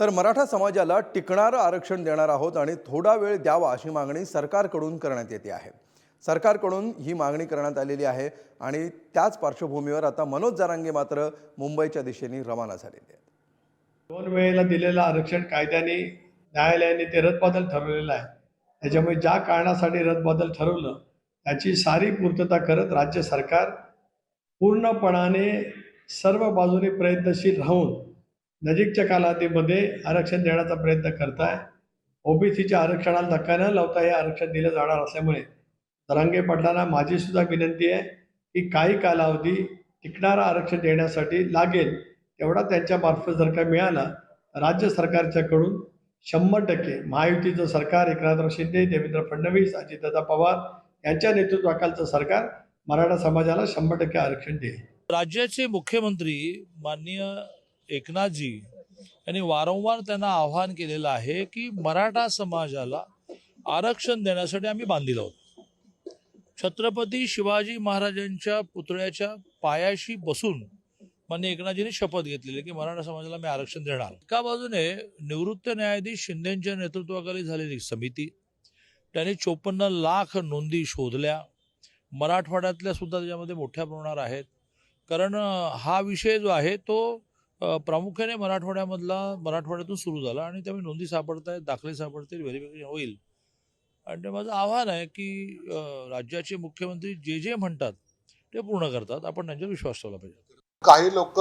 तर मराठा समाजाला टिकणारं आरक्षण देणार आहोत आणि थोडा वेळ द्यावा अशी मागणी सरकारकडून करण्यात येते आहे. सरकारकडून ही मागणी करण्यात आलेली आहे आणि त्याच पार्श्वभूमीवर आता मनोज जारांगे मात्र मुंबईच्या दिशेने रवाना झालेले आहेत. दोन वेळेला दिलेलं आरक्षण कायद्याने न्यायालयाने ते रद्दबादल ठरवलेलं आहे. त्याच्यामुळे ज्या कारणासाठी रद्दबादल ठरवलं त्याची सारी पूर्तता करत राज्य सरकार पूर्णपणाने सर्व बाजूने प्रयत्नशील राहून नजीकच्या कालावधीमध्ये आरक्षण देण्याचा प्रयत्न करत आहे ओबीसीच्या आरक्षणाला धक्का न लावता हे आरक्षण दिलं जाणार असल्यामुळे तरंगे पाटलांना माझी सुद्धा विनंती आहे की काही कालावधी टिकणारा आरक्षण देण्यासाठी लागेल तेवढा त्यांच्या मार्फत जर का मिळाला राज्य सरकारच्याकडून शंभर टक्के महायुतीचं सरकार एकनाथराव शिंदे देवेंद्र फडणवीस अजितदादा पवार यांच्या नेतृत्वाखालचं सरकार मराठा समाजाला शंभर टक्के आरक्षण देईल. राज्याचे मुख्यमंत्री माननीय एकनाथजी यांनी वारंवार त्यांना आव्हान केलेलं आहे की मराठा समाजाला आरक्षण देण्यासाठी आम्ही बांधील आहोत. छत्रपती शिवाजी महाराजांच्या पुतळ्याच्या पायाशी बसून मान्य एकनाथजीने शपथ घेतलेली की मराठा समाजाला मी आरक्षण देणार. एका बाजूने निवृत्त न्यायाधीश शिंदेच्या नेतृत्वाखाली झालेली समिती त्यांनी चोपन्न लाख नोंदी शोधल्या. मराठवाड्यातल्या सुद्धा त्याच्यामध्ये मोठ्या प्रमाणावर आहेत. कारण हा विषय जो आहे तो प्रामुख्याने मराठवाड्यामधला मराठवाड्यातून सुरू झाला आणि त्यामुळे नोंदी सापडत आहेत दाखले सापडतील व्हेरिफिकेशन होईल. आणि ते माझं आव्हान आहे की राज्याचे मुख्यमंत्री जे जे म्हणतात ते पूर्ण करतात. आपण त्यांच्यावर विश्वास ठेवला पाहिजे. काही लोक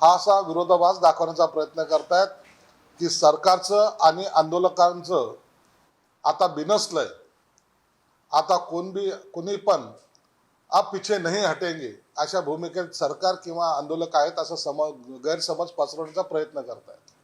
हा असा विरोधाभास दाखवण्याचा प्रयत्न करतायत की सरकारचं आणि आंदोलकांचं आता बिनसलंय. आता कोण बी कोणी पण आप पीछे नहीं हटेंगे अशा भूमिकेत सरकार किंवा आंदोलक आहेत असं समज गैरसमज पसरवण्याचा प्रयत्न करतायत.